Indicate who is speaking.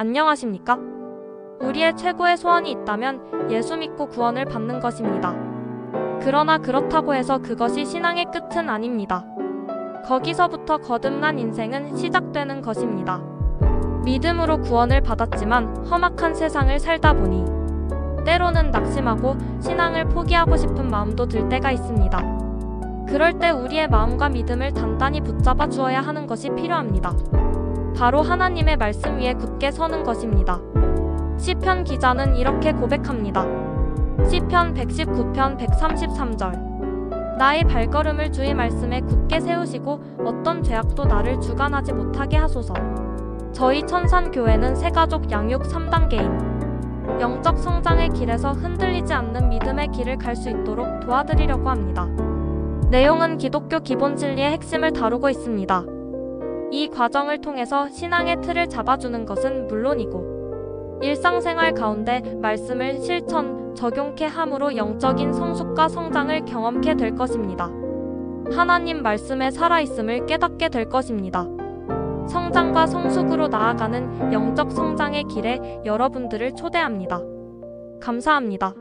Speaker 1: 안녕하십니까? 우리의 최고의 소원이 있다면 예수 믿고 구원을 받는 것입니다. 그러나 그렇다고 해서 그것이 신앙의 끝은 아닙니다. 거기서부터 거듭난 인생은 시작되는 것입니다. 믿음으로 구원을 받았지만 험악한 세상을 살다 보니 때로는 낙심하고 신앙을 포기하고 싶은 마음도 들 때가 있습니다. 그럴 때 우리의 마음과 믿음을 단단히 붙잡아 주어야 하는 것이 필요합니다. 바로 하나님의 말씀 위에 굳게 서는 것입니다. 시편 기자는 이렇게 고백합니다. 시편 119편 133절 나의 발걸음을 주의 말씀에 굳게 세우시고 어떤 죄악도 나를 주관하지 못하게 하소서. 저희 천산교회는 새가족 양육 3단계인 영적 성장의 길에서 흔들리지 않는 믿음의 길을 갈 수 있도록 도와드리려고 합니다. 내용은 기독교 기본 진리의 핵심을 다루고 있습니다. 이 과정을 통해서 신앙의 틀을 잡아주는 것은 물론이고 일상생활 가운데 말씀을 실천, 적용케 함으로 영적인 성숙과 성장을 경험케 될 것입니다. 하나님 말씀에 살아있음을 깨닫게 될 것입니다. 성장과 성숙으로 나아가는 영적 성장의 길에 여러분들을 초대합니다. 감사합니다.